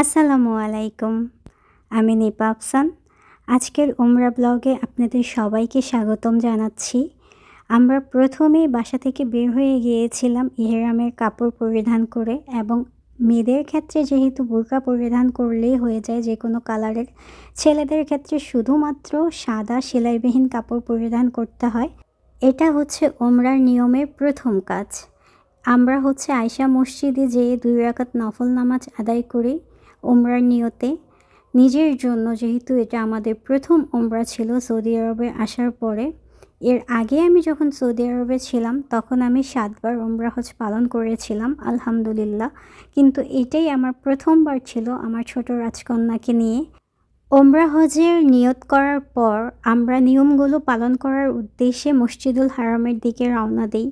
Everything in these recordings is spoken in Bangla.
আসসালামু আলাইকুম, আমি নিপা আফসান। আজকের উমরা ব্লগে আপনাদের সবাইকে স্বাগতম জানাচ্ছি। আমরা প্রথমেই বাসা থেকে বের হয়ে গিয়েছিলাম ইহরামের কাপড় পরিধান করে এবং মেয়েদের ক্ষেত্রে যেহেতু বোরকা পরিধান করলেই হয়ে যায় যে কোনো কালারের, ছেলেদের ক্ষেত্রে শুধুমাত্র সাদা সেলাইবিহীন কাপড় পরিধান করতে হয়। এটা হচ্ছে ওমরার নিয়মের প্রথম কাজ। আমরা হচ্ছে আয়শা মসজিদে যেয়ে দুই রাকাত নফল নামাজ আদায় করি। ওমরার নিয়তে। নিজের জন্য যেহেতু এটা আমাদের প্রথম ওমরা ছিল সৌদি আরবে আসার পরে, এর আগে আমি যখন সৌদি আরবে ছিলাম তখন আমি সাতবার ওমরা হজ পালন করেছিলাম, আলহামদুলিল্লাহ। কিন্তু এটাই আমার প্রথমবার ছিল আমার ছোট রাজকন্যাকে নিয়ে। ওমরা হজের নিয়ত করার পর আমরা নিয়মগুলো পালন করার উদ্দেশ্যে মসজিদুল হারামের দিকে রওনা দিই।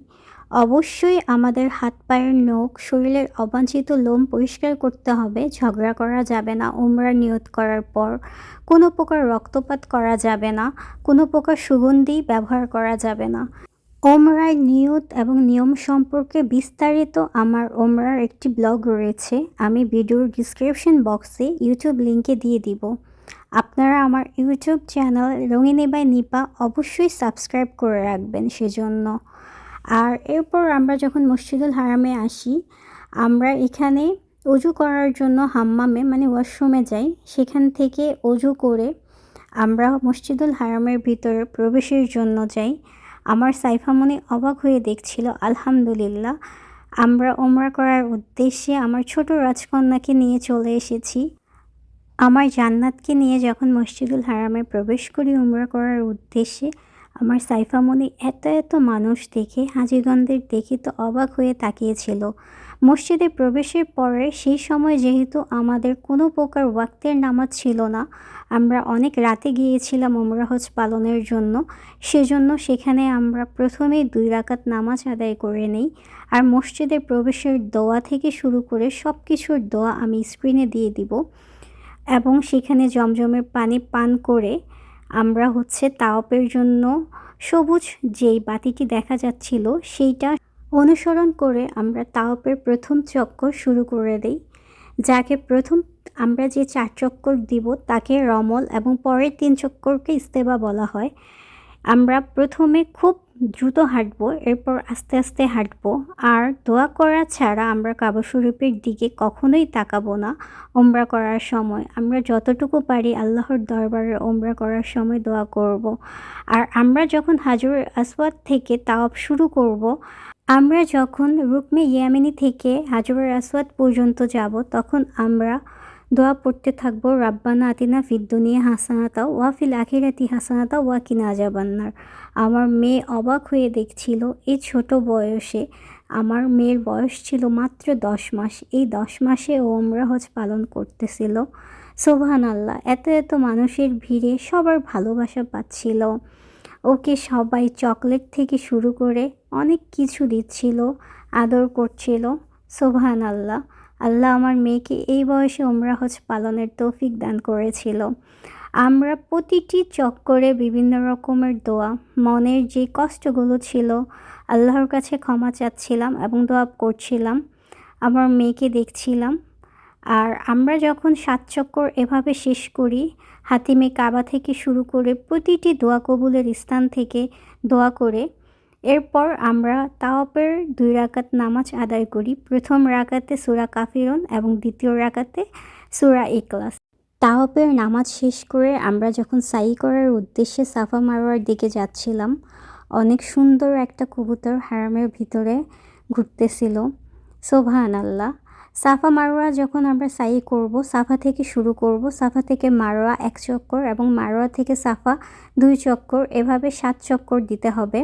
অবশ্যই আমাদের হাত পায়ের নখ, শরীরের অবাঞ্ছিত লোম পরিষ্কার করতে হবে। ঝগড়া করা যাবে না ওমরা নিয়ত করার পর। কোনো প্রকার রক্তপাত করা যাবে না, কোনো প্রকার সুগন্ধি ব্যবহার করা যাবে না। ওমরার নিয়ত এবং নিয়ম সম্পর্কে বিস্তারিত আমার ওমরার একটি ব্লগ রয়েছে। আমি ভিডিওর ডিসক্রিপশন বক্সে ইউটিউব লিঙ্কে দিয়ে দিব। আপনারা আমার YouTube channel Rangini by Nipa অবশ্যই সাবস্ক্রাইব করে রাখবেন সেজন্য। আর এরপর আমরা যখন মসজিদুল হারামে আসি, আমরা এখানে অজু করার জন্য হাম্মামে মানে ওয়াশরুমে যাই। সেখান থেকে অজু করে আমরা মসজিদুল হারামের ভিতরে প্রবেশের জন্য যাই। আমার সাইফামনি অবাক হয়ে দেখছিল, আলহামদুলিল্লাহ, আমরা ওমরা করার উদ্দেশ্যে আমার ছোট রাজকন্যাকে নিয়ে চলে এসেছি। আমার জান্নাতকে নিয়ে যখন মসজিদুল হারামে প্রবেশ করি উমরা করার উদ্দেশ্যে আমার সাইফামনি এত এত মানুষ দেখে হাজিগঞ্জের দেখে তো অবাক হয়ে তাকিয়েছিল। মসজিদে প্রবেশের পরে সেই সময় যেহেতু আমাদের কোনো প্রকার ওয়াক্তের নামাজ ছিল না, আমরা অনেক রাতে গিয়েছিলাম হজ পালনের জন্য। সেজন্য সেখানে আমরা প্রথমেই দুই রাকাত নামাজ আদায় করে নেই আর মসজিদে প্রবেশের দোয়া থেকে শুরু করে সব কিছুর দোয়া আমি স্ক্রিনে দিয়ে দিব এবং সেখানে জমজমের পানি পান করে আমরা হচ্ছে তাওপের জন্য সবুজ যেই বাতিটি দেখা যাচ্ছিল, সেইটা অনুসরণ করে আমরা তাওপের প্রথম চক্কর শুরু করে দেই। যাকে প্রথম আমরা যে চার চক্কর দিব, তাকে রমল এবং পরের তিন চক্করকে ইস্তেবা বলা হয়। আমরা প্রথমে খুব দ্রুত হাঁটবো, এরপর আস্তে আস্তে হাঁটবো আর দোয়া করা ছাড়া আমরা কাবা দিকে কখনোই তাকাবো না ওমরা করার সময় আমরা যতটুকু পারি আল্লাহর দরবারে ওমরা করার সময় দোয়া করব। আর আমরা যখন হাজর আসওয়াদ থেকে তাওয়াব শুরু করব। আমরা যখন রুকমে ইয়ামিনী থেকে হাজর আসওয়াদ পর্যন্ত যাব, তখন আমরা দোয়া পড়তে থাকব। রাব্বানা আতিনা ফিদ্দুনিয়া হাসানাতা ওয়া ফিল আখিরাতি হাসানাতা ওয়া কিনা আজাবান্নার আমার মেয়ে অবাক হয়ে দেখছিল এই ছোট বয়সে। আমার মেয়ের বয়স ছিল মাত্র দশ মাস। এই দশ মাসে ও হজ পালন করতেছিল। সোভান আল্লাহ এত এত মানুষের ভিড়ে সবার ভালোবাসা পাচ্ছিল। ওকে সবাই চকলেট থেকে শুরু করে অনেক কিছু দিচ্ছিল, আদর করছিল। সোভান আল্লাহ আল্লাহ আমার মেয়েকে এই বয়সে ওমরা হজ পালনের তৌফিক দান করেছিল। আমরা প্রতিটি চক্করে বিভিন্ন রকমের দোয়া, মনের যে কষ্টগুলো ছিল, আল্লাহর কাছে ক্ষমা চাচ্ছিলাম এবং দোয়া করছিলাম, আমার মেয়েকে দেখছিলাম। আর আমরা যখন সাত চক্কর এভাবে শেষ করি, হাতিমে কাবা থেকে শুরু করে প্রতিটি দোয়া কবুলের স্থান থেকে দোয়া করে এরপর আমরা তাওয়াপের দুই রাকাত নামাজ আদায় করি। প্রথম রাকাতে সুরা কাফিরন এবং দ্বিতীয় রাকাতে সুরা ইকলাস তাওয়াপের নামাজ শেষ করে আমরা যখন সাই করার উদ্দেশ্যে সাফা মারোয়ার দিকে যাচ্ছিলাম, অনেক সুন্দর একটা কবুতর হারামের ভিতরে ঘুরতেছিল। সোভান আল্লাহ সাফা মারোয়া যখন আমরা সাই করব, সাফা থেকে শুরু করব, সাফা থেকে মারোয়া এক চক্কর এবং মারোয়া থেকে সাফা দুই চক্কর, এভাবে সাত চক্কর দিতে হবে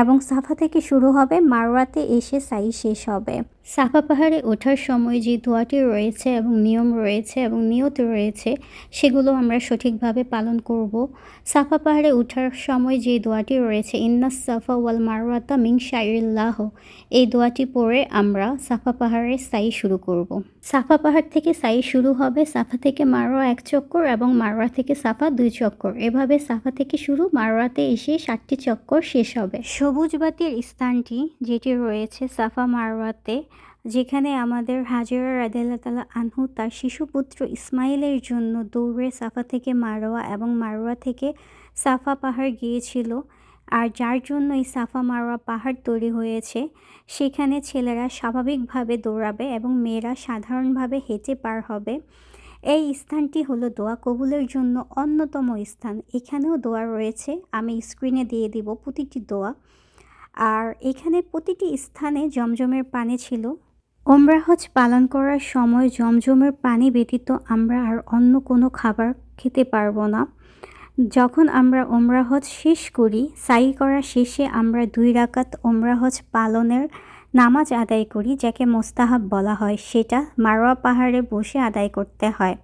এবং সাফা থেকে শুরু হবে, মারোয়াতে এসে সাই শেষ হবে। সাফা পাহাড়ে ওঠার সময় যে দোয়াটি রয়েছে এবং নিয়ম রয়েছে এবং নিয়ত রয়েছে, সেগুলো আমরা সঠিকভাবে পালন করব। সাফা পাহাড়ে ওঠার সময় যে দোয়াটি রয়েছে ইন্নাস সাফা ওয়াল মারওয়াতা মিং শাইল্লাহ এই দোয়াটি পড়ে আমরা সাফা পাহাড়ে সাই শুরু করব। সাফা পাহাড় থেকে সাই শুরু হবে সাফা থেকে মারোয়া এক চক্কর এবং মারোয়া থেকে সাফা দুই চক্কর। এভাবে সাফা থেকে শুরু মারোয়াতে এসে ষাটটি চক্কর শেষ হবে। সবুজ বাতির স্থানটি যেটি রয়েছে সাফা মারোয়াতে যেখানে আমাদের হাজরা রাদিয়াল্লাহ তালা আনহু তার শিশুপুত্র ইসমাইলের জন্য দৌড়ে সাফা থেকে মারোয়া এবং মারোয়া থেকে সাফা পাহাড় গিয়েছিল। আর যার জন্য এই সাফা মারোয়া পাহাড় তৈরি হয়েছে, সেখানে ছেলেরা স্বাভাবিকভাবে দৌড়াবে এবং মেয়েরা সাধারণভাবে হেঁটে পার হবে। এই স্থানটি হলো দোয়া কবুলের জন্য অন্যতম স্থান। এখানেও দোয়া রয়েছে। আমি স্ক্রিনে দিয়ে দিব প্রতিটি দোয়া। আর এখানে প্রতিটি স্থানে জমজমের পানি ছিল। ওমরা হজ পালন করার সময় জমজমের পানি ব্যতীত আমরা আর অন্য কোনো খাবার খেতে পারব না। যখন আমরা ওমরা হজ শেষ করি সাই করা শেষে আমরা দুই রাকাত ওমরা হজ পালনের নামাজ আদায় করি, যাকে মোস্তাহাব বলা হয়। সেটা মারোয়া পাহাড়ে বসে আদায় করতে হয়।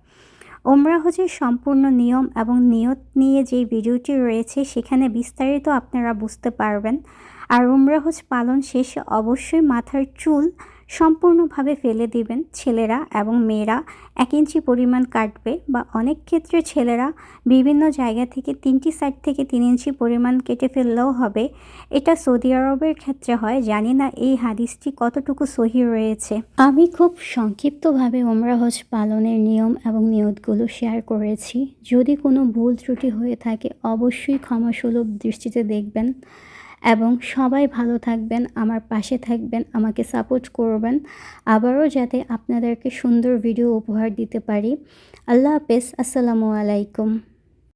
ওমরা হজের সম্পূর্ণ নিয়ম এবং নিয়ত নিয়ে যে ভিডিওটি রয়েছে, সেখানে বিস্তারিত আপনারা বুঝতে পারবেন। আর উমরা হজ পালন শেষে অবশ্যই মাথার চুল সম্পূর্ণভাবে ফেলে দিবেন ছেলেরা এবং মেয়েরা। এক ইঞ্চি পরিমাণ কাটবে বা অনেক ক্ষেত্রে ছেলেরা বিভিন্ন জায়গা থেকে তিনটি সাইড থেকে তিন ইঞ্চি পরিমাণ কেটে ফেললেও হবে। এটা সৌদি আরবের ক্ষেত্রে হয়, জানি না এই হাদিসটি কতটুকু সহি রয়েছে। আমি খুব সংক্ষিপ্তভাবে ওমরা হজ পালনের নিয়ম এবং নিয়তগুলো শেয়ার করেছি। যদি কোনো ভুল ত্রুটি হয়ে থাকে, অবশ্যই ক্ষমাসুলভ দৃষ্টিতে দেখবেন। এবং সবাই ভালো থাকবেন, আমার পাশে থাকবেন, আমাকে সাপোর্ট করবেন। আবারও যাতে আপনাদেরকে সুন্দর ভিডিও উপহার দিতে পারি। আল্লাহ হাফেজ, আসসালামু আলাইকুম।